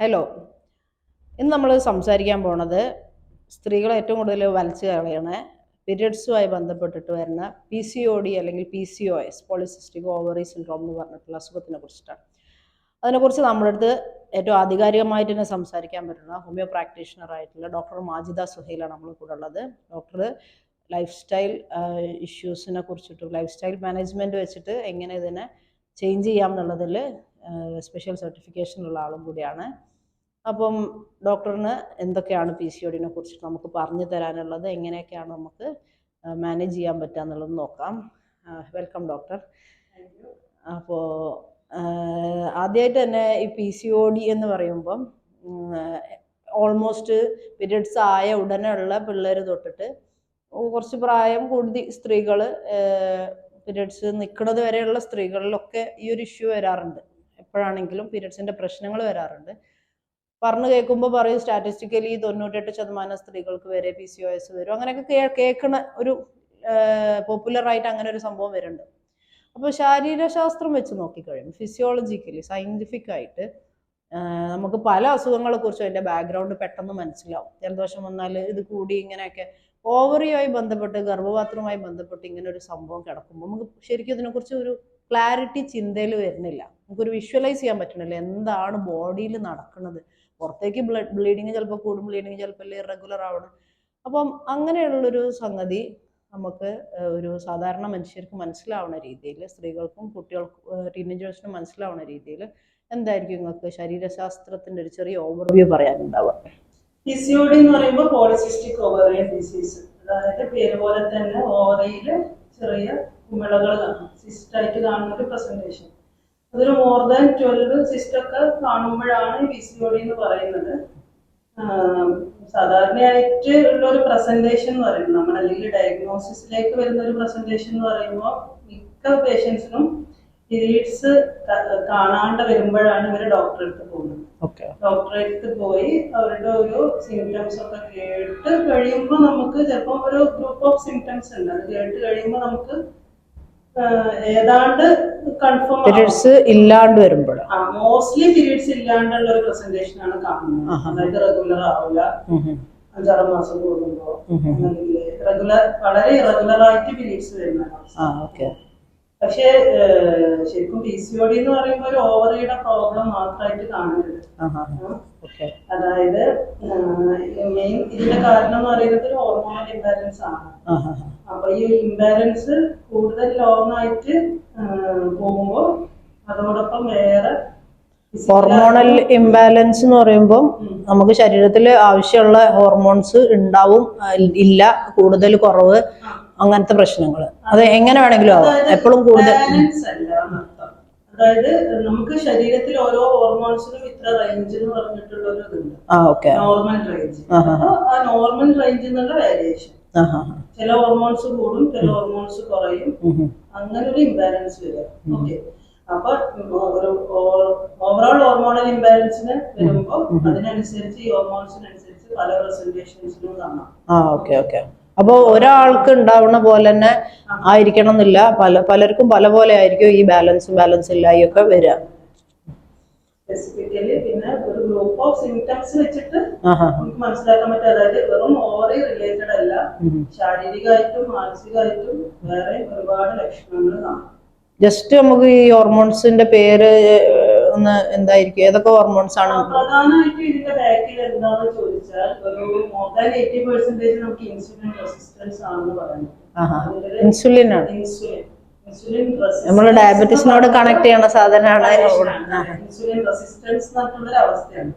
Hello ഇന്ന് നമ്മൾ സംസാരിക്കാൻ പോണത് സ്ത്രീകൾ ഏറ്റവും കൂടുതൽ വലിച്ചു കളയണ പീരിയഡ്സുമായി ബന്ധപ്പെട്ടിട്ട് വരുന്ന പി സി ഒ ഡി അല്ലെങ്കിൽ P C O S polycystic ovary syndrome എന്ന് പറഞ്ഞിട്ടുള്ള അസുഖത്തിനെ കുറിച്ചിട്ടാണ്. അതിനെക്കുറിച്ച് നമ്മുടെ അടുത്ത് ഏറ്റവും ആധികാരികമായിട്ട് തന്നെ സംസാരിക്കാൻ പറ്റുന്ന ഹോമിയോ പ്രാക്ടീഷണർ ആയിട്ടുള്ള ഡോക്ടർ മാജിദ സുഹൈലാണ് നമ്മൾ കൂടെ ഉള്ളത്. ഡോക്ടർ ലൈഫ് സ്റ്റൈൽ ഇഷ്യൂസിനെ കുറിച്ചിട്ട് ലൈഫ് സ്റ്റൈൽ മാനേജ്മെന്റ് വെച്ചിട്ട് എങ്ങനെ ഇതിനെ ചേഞ്ച് ചെയ്യാം എന്നുള്ളതിൽ സ്പെഷ്യൽ സർട്ടിഫിക്കേഷൻ ഉള്ള ആളും കൂടിയാണ്. അപ്പം ഡോക്ടറിന് എന്തൊക്കെയാണ് പി സി ഒഡിനെ ഡിനെ കുറിച്ചിട്ട് നമുക്ക് പറഞ്ഞു തരാനുള്ളത്? എങ്ങനെയൊക്കെയാണ് നമുക്ക് മാനേജ് ചെയ്യാൻ പറ്റുക എന്നുള്ളത് നോക്കാം വെൽക്കം ഡോക്ടർ അപ്പോൾ ആദ്യമായിട്ട് തന്നെ ഈ പി സി ഒ ഡി എന്ന് പറയുമ്പം ഓൾമോസ്റ്റ് പീരിയഡ്സ് ആയ ഉടനെ ഉള്ള പിള്ളേർ തൊട്ടിട്ട് കുറച്ച് പ്രായം കൂടുതൽ സ്ത്രീകൾ പീരിയഡ്സ് നിൽക്കുന്നത് വരെയുള്ള സ്ത്രീകളിലൊക്കെ ഈ ഒരു ഇഷ്യൂ വരാറുണ്ട്. എപ്പോഴാണെങ്കിലും പീരിയഡ്സിന്റെ പ്രശ്നങ്ങൾ വരാറുണ്ട്. പറഞ്ഞു കേൾക്കുമ്പോൾ പറയും സ്റ്റാറ്റിസ്റ്റിക്കലി തൊണ്ണൂറ്റെട്ട് ശതമാനം സ്ത്രീകൾക്ക് വരെ പി സി ഒ എസ് വരും. അങ്ങനെയൊക്കെ കേൾക്കണ ഒരു പോപ്പുലറായിട്ട് അങ്ങനെ ഒരു സംഭവം വരുന്നുണ്ട്. അപ്പോൾ ശാരീരശാസ്ത്രം വെച്ച് നോക്കിക്കഴിയുമ്പോൾ ഫിസിയോളജിക്കലി സയന്റിഫിക് ആയിട്ട് നമുക്ക് പല അസുഖങ്ങളെ കുറിച്ചും അതിന്റെ ബാക്ക്ഗ്രൗണ്ട് പെട്ടെന്ന് മനസ്സിലാവും. ജലദോഷം വന്നാൽ ഇത് കൂടി ഇങ്ങനെയൊക്കെ ഓവറിയുമായി ബന്ധപ്പെട്ട് ഗർഭപാത്രവുമായി ബന്ധപ്പെട്ട് ഇങ്ങനെ ഒരു സംഭവം കിടക്കുമ്പോൾ നമുക്ക് ശരിക്കും ഇതിനെക്കുറിച്ച് ഒരു ക്ലാരിറ്റി ചിന്തയിൽ വരുന്നില്ല. നമുക്കൊരു വിഷ്വലൈസ് ചെയ്യാൻ പറ്റണില്ല. എന്താണ് ബോഡിയിൽ നടക്കുന്നത് പുറത്തേക്ക് ബ്ലഡ് ബ്ലീഡിങ് ചിലപ്പോൾ കൂടും. ബ്ലീഡിങ് ചിലപ്പോൾ ഇറഗുലർ ആവണം. അപ്പം അങ്ങനെയുള്ളൊരു സംഗതി നമുക്ക് ഒരു സാധാരണ മനുഷ്യർക്ക് മനസ്സിലാവുന്ന രീതിയിൽ സ്ത്രീകൾക്കും കുട്ടികൾക്കും ടീനേജേഴ്സിനും മനസ്സിലാവുന്ന രീതിയിൽ എന്തായിരിക്കും നിങ്ങൾക്ക് ശരീരശാസ്ത്രത്തിന്റെ ഒരു ചെറിയ ഓവർവ്യൂ പറയാനുണ്ടാവുക? പി സി ഒ ഡി എന്ന് പറയുമ്പോൾ പോളിസിസ്റ്റിക് ഓവറിയൻ ഡിസീസ് അതായത് പേര് പോലെ തന്നെ ഓവറിയിൽ ചെറിയ കുമിളകൾ കാണും. സിസ്റ്റായിട്ട് കാണുന്ന ഒരു പ്രസന്റേഷൻ അതൊരു മോർ ദാൻ ട്വൽവ് സിസ്റ്റൊക്കെ കാണുമ്പോഴാണ് പി സി ഒ ഡി എന്ന് പറയുന്നത്. സാധാരണയായിട്ട് ഉള്ള ഒരു പ്രസന്റേഷൻ എന്ന് പറയുന്നത്. നമ്മൾ അല്ലെങ്കിൽ ഡയഗ്നോസിസിലേക്ക് വരുന്ന ഒരു പ്രസന്റേഷൻ എന്ന് പറയുമ്പോൾ മിക്ക പേഷ്യൻസിനും പീരീഡ്സ് കാണാണ്ട് വരുമ്പോഴാണ് ഇവർ ഡോക്ടറെ അടുത്ത് പോകുന്നത്. ഡോക്ടറെ അടുത്ത് പോയി അവരുടെ ഒരു സിംറ്റംസ് ഒക്കെ കേട്ട് കഴിയുമ്പോൾ നമുക്ക് ചിലപ്പോൾ ഒരു ഗ്രൂപ്പ് ഓഫ് സിംറ്റംസ് ഉണ്ട്. അത് കേട്ട് കഴിയുമ്പോൾ നമുക്ക് ഏതാണ്ട് കൺഫേം പീരിയഡ്സ് ഇല്ലാണ്ട് വരുമ്പോൾ മോസ്റ്റ്ലി പീരീഡ്സ് ഇല്ലാണ്ടുള്ള ഒരു പ്രസന്റേഷൻ ആണ് കാണുന്നത്. അതായത് റെഗുലർ ആവില്ല അഞ്ചാറ് മാസം കൂടുമ്പോ. റെഗുലർ വളരെ ഇറഗുലർ ആയിട്ട് പീരീഡ്സ് വരുന്ന പക്ഷേ ശരിക്കും പി സി ഒ ഡി എന്ന് പറയുമ്പോൾ ഒരു ഓവറിയുടെ പ്രോബ്ലം മാത്രമായിട്ട് കാണരുത് അതായത് മെയിൻ ഇതിന്റെ കാരണം എന്ന് പറയുന്നത് ഒരു ഹോർമോണൽ ഇംബാലൻസ് ആണ്. അപ്പൊ ഈ ഇംബാലൻസ് കൂടുതൽ ലോങ് ആയിട്ട് പോകുമ്പോൾ അതോടൊപ്പം വേറെ ഹോർമോണൽ ഇംബാലൻസ് എന്ന് പറയുമ്പോൾ നമുക്ക് ശരീരത്തിൽ ആവശ്യമുള്ള ഹോർമോൺസ് ഉണ്ടാവും ഇല്ല കൂടുതൽ കുറവ്. അങ്ങനത്തെ പ്രശ്നങ്ങൾ അത് എങ്ങനെ വേണമെങ്കിലും ആവാം. എപ്പോഴും കൂടുതൽ അതായത് നമുക്ക് ശരീരത്തിൽ ഓരോ ഹോർമോൺസിനും ഇത്ര റേഞ്ച് എന്ന് പറഞ്ഞിട്ടുള്ള ഒരു ഇതുണ്ട് നോർമൽ റേഞ്ച് ആ നോർമൽ റേഞ്ച് എന്നുള്ള വേരിയേഷൻ ചില ഹോർമോൺസ് കൂടും ചില ഹോർമോൺസ് കുറയും. അങ്ങനെ ഒരു ഇംബാലൻസ് വരും. ഓക്കെ അപ്പൊ ഒരു ഓവറോൾ ഹോർമോണൽ ഇംബാലൻസിന് വരുമ്പോ അതിനനുസരിച്ച് ഈ ഹോർമോൺസിനനുസരിച്ച് പല പ്രസന്റേഷൻസിനും കാണാം. ആ ഓക്കെ ഓക്കെ അപ്പോൾ ഒരാൾക്ക് ഉണ്ടാവുന്ന പോലെ തന്നെ ആയിരിക്കണം എന്നില്ല പല പലർക്കും പല പോലെ ആയിരിക്കും ഈ ബാലൻസും ബാലൻസ് ഇല്ലായി ഒക്കെ വരിക. സ്പെസിഫിക്കലി പിന്നെ ഒരു ഗ്രൂപ്പ് ഓഫ് സിംറ്റംസ് വെച്ചിട്ട് നമുക്ക് മനസ്സിലാക്കാൻ പറ്റും. അതായത് വെറും ഓവറി റിലേറ്റഡ് അല്ല. ശാരീരികമായിട്ടും മാനസികമായിട്ടും വേറെ ഒരുപാട് ലക്ഷണങ്ങൾ കാണാം. ജസ്റ്റ് നമുക്ക് ഈ ഹോർമോൺസിന്റെ പേര് ഒന്ന് എന്തായിരിക്കും? ഏതൊക്കെ ഹോർമോൺസ് ആണ്? പ്രധാനമായിട്ടും ഇതിന്റെ ബാക്കിൽ എന്താണെന്ന് ചോദിച്ചാൽ ഒരു മോർ ദാൻ എയ്റ്റി പെർസെന്റേജ് നമുക്ക് ഇൻസുലിൻ റെസിസ്റ്റൻസ് ആണെന്ന് പറയുന്നത്. ഇൻസുലിൻ ആണ്. ഇൻസുലിൻ. നമ്മൾ ഡയബറ്റീസിനോട് കണക്ട് ചെയ്യണ സാധനമാണ്. ഇൻസുലിൻ റെസിസ്റ്റൻസ് അവസ്ഥയാണ്.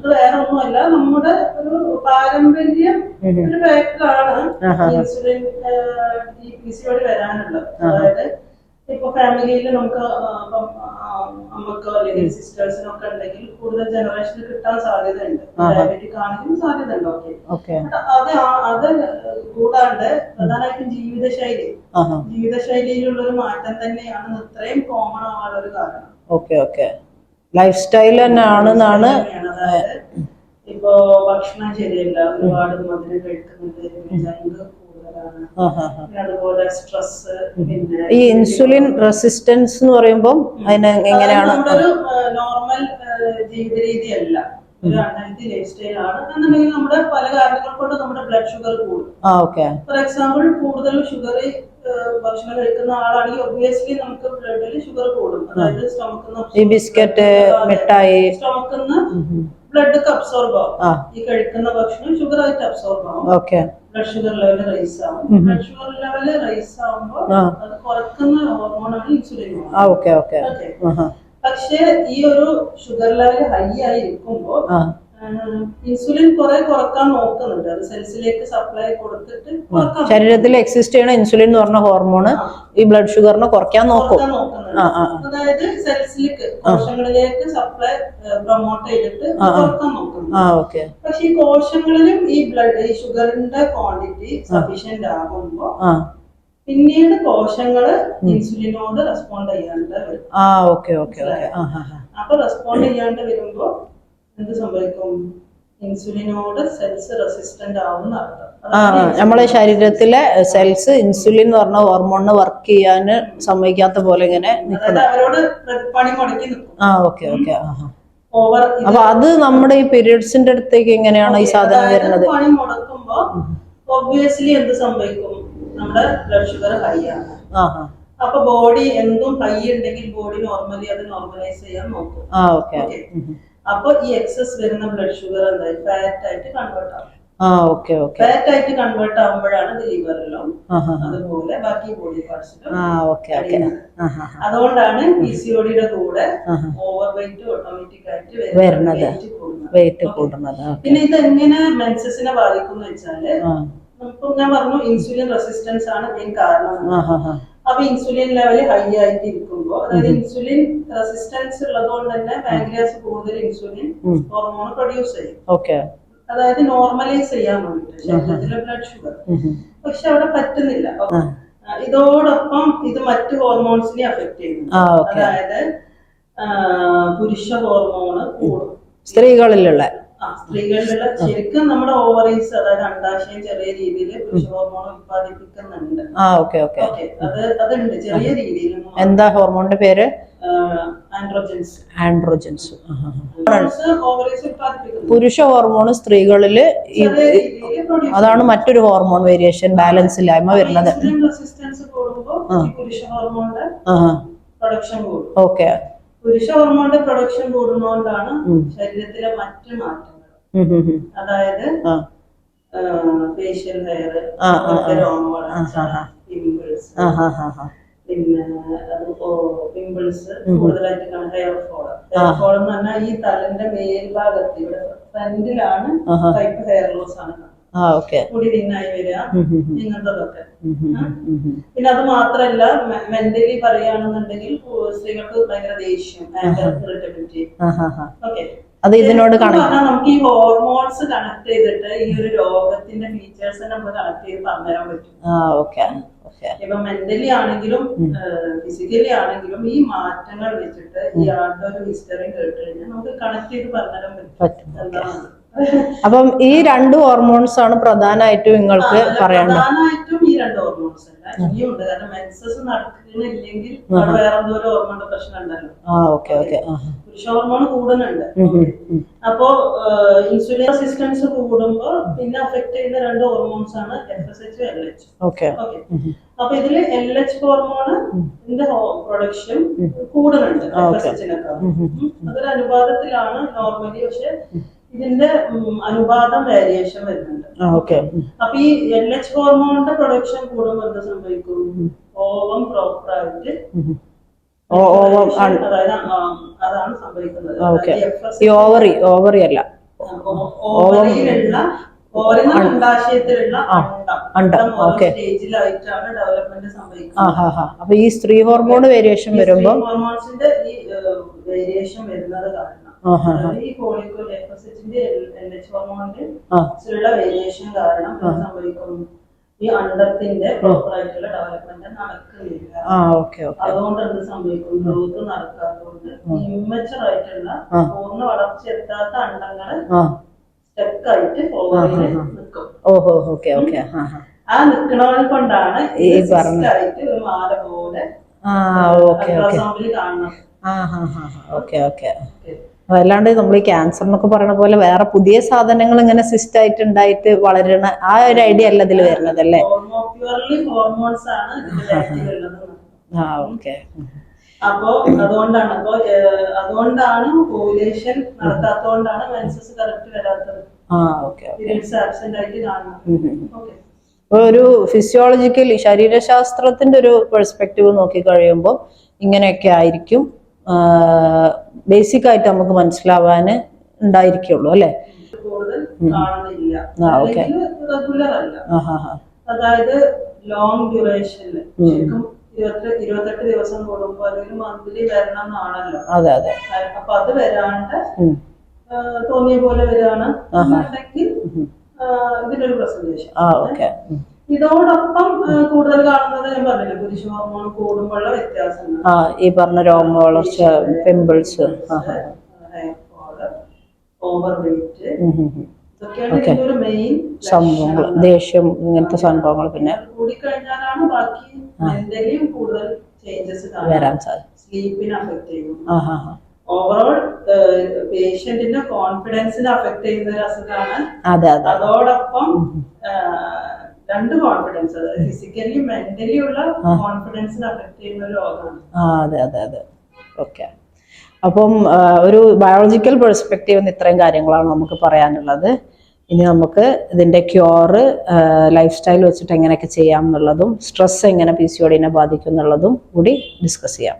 അത് വേറെ ഒന്നുമല്ല നമ്മുടെ ഒരു പാരമ്പര്യം ഒരു ഫാക്ടറാണ്. ഇൻസുലിൻ ഈ പി വരാനുള്ളത്. അതായത് ഇപ്പൊ ഫാമിലിയിൽ നമുക്ക് ഇപ്പം, അമ്മക്കോ അല്ലെങ്കിൽ സിസ്റ്റേഴ്സിനൊക്കെ ഉണ്ടെങ്കിൽ കൂടുതൽ ജനറേഷന് കിട്ടാൻ സാധ്യതയുണ്ട്. ഡയബറ്റിക് ആണെങ്കിലും സാധ്യത ഉണ്ട് ഓക്കെ അത് അത് കൂടാണ്ട് പ്രധാനമായിട്ടും ജീവിതശൈലി. ജീവിതശൈലിയിലുള്ള ഒരു മാറ്റം തന്നെയാണ് ഇത്രയും കോമൺ ആവാനുള്ള ഒരു കാരണം ഓക്കെ ഓക്കെ ലൈഫ് സ്റ്റൈൽ തന്നെ ആണെന്നാണ് ഇപ്പോ ഭക്ഷണം ശരിയല്ല. ഒരുപാട് മധുരം കഴിക്കുന്നുണ്ട് ഹാ അതുപോലെ സ്ട്രെസ് പിന്നെ ഈ ഇൻസുലിൻ. റെസിസ്റ്റൻസ് എന്ന് പറയുമ്പോൾ അതിന് എങ്ങനെയാണ്? നോർമൽ ജീവിത രീതിയല്ല. ഒരു അൺഹെൽത്തി ലൈഫ് സ്റ്റൈൽ ആണ്. എന്നുണ്ടെങ്കിൽ നമ്മുടെ പല കാരണങ്ങൾ കൊണ്ട് നമ്മുടെ ബ്ലഡ് ഷുഗർ കൂടും. ആ ഓക്കെ. ഫോർ എക്സാമ്പിൾ കൂടുതൽ ഷുഗർ ഭക്ഷണം കഴിക്കുന്ന ആളാണെങ്കിൽ ഒബ്വിയസ്ലി നമുക്ക് ബ്ലഡിൽ ഷുഗർ കൂടും. അതായത് സ്റ്റൊമക്കിൽ ഈ ബിസ്ക്കറ്റ് മിഠായി. സ്റ്റൊമക്കിൽ നിന്ന് ബ്ലഡ് അബ്സോർബ് ആവും. ഈ കഴിക്കുന്ന ഭക്ഷണം ഷുഗർ ആയിട്ട് അബ്സോർബ് ആവും. Okay. Blood sugar level rise ആവും. ബ്ലഡ് ഷുഗർ ലെവൽ റൈസ് ആവുമ്പോൾ ആ. അത് കുറക്കുന്ന ഹോർമോണാണ് ഇൻസുലിൻ ഓക്കെ ഓക്കെ പക്ഷേ ഈ ഒരു ഷുഗർ ലെവൽ ഹൈ ആയി ഇരിക്കുമ്പോൾ ഇൻസുലിൻ കുറെ കുറയ്ക്കാൻ നോക്കുന്നുണ്ട്. അത് സെൽസിലേക്ക് സപ്ലൈ കൊടുത്തിട്ട് ശരീരത്തിൽ എക്സിസ്റ്റ് ചെയ്യണ ഇൻസുലിൻ എന്ന് പറഞ്ഞ ഹോർമോണ് ഈ ബ്ലഡ് ഷുഗറിനെ കുറയ്ക്കാൻ നോക്കും. അതായത് സെൽസിലേക്ക് കോശങ്ങളിലേക്ക് സപ്ലൈ പ്രൊമോട്ട് ചെയ്തിട്ട് കുറയ്ക്കാൻ നോക്കുന്നു പക്ഷെ ഈ കോശങ്ങളിലും ഈ ബ്ലഡ് ഈ ഷുഗറിന്റെ ക്വാണ്ടിറ്റി സഫീഷ്യന്റ് ആകുമ്പോ പിന്നീട് കോശങ്ങൾ ഇൻസുലിനോട് റെസ്പോണ്ട് ചെയ്യാണ്ട് വരും. അപ്പൊ റെസ്പോണ്ട് ചെയ്യാണ്ട് വരുമ്പോ എന്ത് സംഭവിക്കും? ഇൻസുലിനോട് സെൽസ് റെസിസ്റ്റന്റ് ആവും. നമ്മളെ ശരീരത്തിലെ സെൽസ് ഇൻസുലിൻ എന്ന് പറഞ്ഞ ഹോർമോണിന് വർക്ക് ചെയ്യാൻ സമ്മതിക്കാത്ത പോലെ ഇങ്ങനെ ആ ഓക്കെ ഓക്കെ അപ്പൊ അത് നമ്മുടെ ഈ പീരിയഡ്സിന്റെ അടുത്തേക്ക് എങ്ങനെയാണ് ഈ സാധനം വരുന്നത്? ഒബ്വിയസ്ലി എന്ത് സംഭവിക്കും? നമ്മുടെ ബ്ലഡ് ഷുഗർ ഹൈ ആണ്. അപ്പൊ ബോഡി എന്തും ഹൈ ഉണ്ടെങ്കിൽ ബോഡി നോർമലി അത് നോർമലൈസ് ചെയ്യാൻ നോക്കും. ആ ഓക്കെ ഓക്കെ അപ്പൊ ഈ എക്സസ് വരുന്ന ബ്ലഡ് ഷുഗർ എന്തായി ഫാറ്റ് ആയിട്ട് കൺവേർട്ട് ആവും. ഫാറ്റ് ആയിട്ട് കൺവേർട്ട് ആവുമ്പോഴാണ് ഇത് ലിവറിലും അതുപോലെ ബാക്കി ബോഡി പാർട്സിലും അതുകൊണ്ടാണ് പി സി ഒഡിയുടെ കൂടെ. ഓവർ വെയിറ്റ് ഓട്ടോമാറ്റിക് ആയിട്ട് വരുന്നത്. വെയിറ്റ് കൂടുന്നത്. പിന്നെ ഇത് എങ്ങനെ മെൻസസിനെ ബാധിക്കും വെച്ചാൽ ആ. ഇപ്പൊ ഞാൻ പറഞ്ഞു ഇൻസുലിൻ റെസിസ്റ്റൻസ് ആണ് മെയിൻ കാരണം. അപ്പൊ ഇൻസുലിൻ ലെവൽ ഹൈ ആയിട്ട് ഇരിക്കുമ്പോൾ അതായത് ഇൻസുലിൻ റെസിസ്റ്റൻസ് ഉള്ളതുകൊണ്ട് തന്നെ പാൻക്രിയാസ് കൂടുതൽ ഇൻസുലിൻ ഹോർമോൺ പ്രൊഡ്യൂസ് ചെയ്യും. ഓക്കെ അതായത് നോർമലൈസ് ചെയ്യാൻ വേണ്ടിട്ട് ശരീരത്തിലെ ബ്ലഡ് ഷുഗർ പക്ഷെ അവിടെ പറ്റുന്നില്ല. ഇതോടൊപ്പം ഇത് മറ്റു ഹോർമോൺസിനെ അഫക്ട് ചെയ്യുന്നു അതായത് പുരുഷ ഹോർമോണ് കൂടും. സ്ത്രീകളിലുള്ള സ്ത്രീകളിലുള്ള ശരിക്കും നമ്മുടെ ഓവറീസ് അതായത് അണ്ടാശയം ചെറിയ രീതിയിൽ പുരുഷ ഹോർമോൺ ഉത്പാദിപ്പിക്കുന്നുണ്ട്. ആ ഓക്കെ ഓക്കെ. അത് അതുണ്ട് ചെറിയ രീതിയിൽ എന്താ ഹോർമോണിന്റെ പേര്? ആൻഡ്രോജൻസ്. ആൻഡ്രോജൻസ്. പുരുഷ ഹോർമോൺ സ്ത്രീകളിൽ അതാണ് മറ്റൊരു ഹോർമോൺ വേരിയേഷൻ ബാലൻസ് ഇല്ലായ്മ വരുന്നത്. ഓക്കെ. പുരുഷ ഹോർമോണിന്റെ പ്രൊഡക്ഷൻ കൂടുന്നോണ്ടാണ് ശരീരത്തിലെ മറ്റു മാറ്റങ്ങൾ അതായത് ഫേഷ്യൽ ഹെയർ പിമ്പിൾസ് പിന്നെ പിമ്പിൾസ് കൂടുതലായിട്ട് ഹെയർ ഫോൾ ഹെയർ ഫോൾ എന്ന് പറഞ്ഞാൽ ഈ തലന്റെ മേൽഭാഗത്ത് ഇവിടെ ഫ്രണ്ടിലാണ്. ടൈപ്പ് ഹെയർ ലോസ് ആണ് മുടി തിന്നായി വരിക ഇങ്ങനത്തതൊക്കെ. പിന്നെ അത് മാത്രല്ല മെന്റലി പറയുകയാണെന്നുണ്ടെങ്കിൽ സ്ത്രീകൾക്ക് ഭയങ്കര ദേഷ്യം ഇറിറ്റബിലിറ്റി ഓക്കെ. അത് ഇതിനോട് നമുക്ക് ഈ ഹോർമോൺസ് കണക്ട് ചെയ്തിട്ട് ഈ ഒരു രോഗത്തിന്റെ ഫീച്ചേഴ്സ് നമ്മൾ കണക്ട് ചെയ്ത് പറഞ്ഞുതരാൻ പറ്റും. ഇപ്പൊ മെന്റലി ആണെങ്കിലും ഫിസിക്കലി ആണെങ്കിലും ഈ മാറ്റങ്ങൾ വെച്ചിട്ട് ഈ ആളുടെ ഒരു ഹിസ്റ്ററി കേട്ട് കഴിഞ്ഞാൽ നമുക്ക് കണക്ട് ചെയ്ത് പറഞ്ഞുതരാൻ പറ്റും. പറ്റും എന്താണ് അപ്പം ഈ രണ്ട് ഹോർമോൺസ് ആണ് പ്രധാനമായിട്ടും നിങ്ങൾക്ക് പറയാനുള്ളത്. പ്രധാനമായിട്ടും ഈ രണ്ട് ഹോർമോൺസ് ഇനിയുണ്ട്. കാരണം മെൻസസ് നടക്കുന്നില്ലെങ്കിൽ വേറെ എന്തോ ഒരു ഹോർമോണിന്റെ പ്രശ്നം ഉണ്ടല്ലോ ആ ഓക്കെ ഓക്കെ. പുരുഷ ഹോർമോൺ കൂടുന്നുണ്ട്. അപ്പോ ഇൻസുലിൻ റെസിസ്റ്റൻസ് കൂടുമ്പോൾ പിന്നെ അഫക്ട് ചെയ്യുന്ന രണ്ട് ഹോർമോൺസ് ആണ് F S H L H okay. അപ്പൊ ഇതിൽ എൽ എച്ച് ഹോർമോണ് പ്രൊഡക്ഷൻ കൂടുന്നുണ്ട് എഫ് എസ് അതൊരു അനുപാതത്തിലാണ് നോർമലി പക്ഷെ ഇതിന്റെ അനുപാതം വേരിയേഷൻ വരുന്നുണ്ട്. അപ്പൊ ഈ എൽ എച്ച് ഹോർമോണിന്റെ പ്രൊഡക്ഷൻ കൂടുമ്പോൾ എന്ത് സംഭവിക്കും? ഓവം പ്രോപ്പർ ആയിട്ട് അതാണ് സംഭവിക്കുന്നത്. ഈ ഓവറി ഓവറി അല്ല. ഓവറിയിലുള്ള അപ്പൊ ഈ സ്ത്രീ ഹോർമോൺ വേരിയേഷൻ വരുമ്പോൾ ഹോർമോൺസിന്റെ ഈ വേരിയേഷൻ വരുന്നത് കാരണം ഈ കോളിക്കോ എൽ എച്ച് വേരിയേഷൻ കാരണം ഈ അണ്ടത്തിന്റെ പ്രോപ്പർ ആയിട്ടുള്ള ഡെവലപ്മെന്റ് നടക്കുന്നില്ല. ആ ഓക്കെ ഓക്കെ. അതുകൊണ്ട് എന്ത് സംഭവിക്കും? ഗ്രോത്ത് നടക്കാത്തതുകൊണ്ട് ഇമ്മച്ചർ ആയിട്ടുള്ള ആ. പൂർണ വളർച്ച എത്താത്ത അണ്ടങ്ങൾ സ്റ്റക്ക് ആയിട്ട് ഓവറിൽ നിൽക്കും ഓഹോ ഓക്കെ ഓക്കെ ആ നിക്കണവൾ കൊണ്ടാണ് ഈ ആയിട്ട് ഒരു മാല പോലെ ആ ഓക്കെ. ഓക്കെ. അല്ലാണ്ട് നമ്മൾ ഈ ക്യാൻസർ എന്നൊക്കെ പറയുന്ന പോലെ വേറെ പുതിയ സാധനങ്ങൾ ഇങ്ങനെ സിസ്റ്റ് ആയിട്ട് ഉണ്ടായിട്ട് വളരണ ആ ഒരു ഐഡിയ അല്ല ഇതിൽ വരുന്നത് അല്ലേ ആ ഓക്കെ അപ്പോ അതുകൊണ്ടാണ് അപ്പോ അതുകൊണ്ടാണ് ഓവുലേഷൻ നടത്താത്തതുകൊണ്ടാണ് മെൻസസ് കറക്റ്റ് വരാത്തത്. ആ ഓക്കെ ആബ്സെന്റ് ആയിട്ട് കാണുന്നത്. ഓക്കെ ഒരു ഫിസിയോളജിക്കൽ ശരീരശാസ്ത്രത്തിന്റെ ഒരു പെർസ്പെക്റ്റീവ് നോക്കി കഴിയുമ്പോൾ ഇങ്ങനെയൊക്കെ ആയിരിക്കും. ബേസിക് ആയിട്ട് നമുക്ക് മനസ്സിലാവാന് ഉണ്ടായിരിക്കുള്ളൂ അല്ലേ? ആ, ഹാ അതായത് ലോങ് ഡ്യൂറേഷനിൽ ഇരുപത്തെട്ട് ദിവസം കൂടുമ്പോൾ അല്ലെങ്കിൽ മന്ത്ലി വരണം എന്നാണല്ലോ അതെ അതെ. അപ്പൊ അത് വരാണ്ട്. തോന്നിയ പോലെ വരികയാണ് ഇതിനൊരു പ്രസന്റേഷൻ ആ ഓക്കെ ഇതോടൊപ്പം കൂടുതൽ കാണുന്നത് ഞാൻ പറഞ്ഞില്ല പുരുഷ ഹോർമോൺ കൂടുമ്പോഴുള്ള ആ ഈ പറഞ്ഞ രോമ വളർച്ച പിമ്പിൾസ് ഓവർ വെയിറ്റ് സംഭവങ്ങൾ ദേഷ്യം ഇങ്ങനത്തെ സംഭവങ്ങൾ പിന്നെ കൂടിക്കഴിഞ്ഞാലാണ് ബാക്കി എന്തെങ്കിലും കൂടുതൽ ചേഞ്ചസ് വരാൻ സാധിക്കും ഓവറോൾ പേഷ്യന്റിന്റെ കോൺഫിഡൻസിനെ അഫക്ട് ചെയ്യുന്ന ഒരു അസുഖമാണ്. അതെ അതെ. അതോടൊപ്പം രണ്ട് കോൺഫിഡൻസ് ഫിസിക്കലി മെന്റലി ഉള്ള കോൺഫിഡൻസിനെ അഫക്ട് ചെയ്യുന്ന ഒരു രോഗമാണ് ആ അതെ അതെ അതെ. ഓക്കെ അപ്പം ഒരു ബയോളജിക്കൽ പെർസ്പെക്റ്റീവ് ഇത്രയും കാര്യങ്ങളാണ് നമുക്ക് പറയാനുള്ളത്. ഇനി നമുക്ക് ഇതിന്റെ ക്യൂറ് ലൈഫ് സ്റ്റൈൽ വെച്ചിട്ട് എങ്ങനെയൊക്കെ ചെയ്യാം എന്നുള്ളതും സ്ട്രെസ് എങ്ങനെ പി സി ഒടിനെ ബാധിക്കും എന്നുള്ളതും കൂടി ഡിസ്കസ് ചെയ്യാം.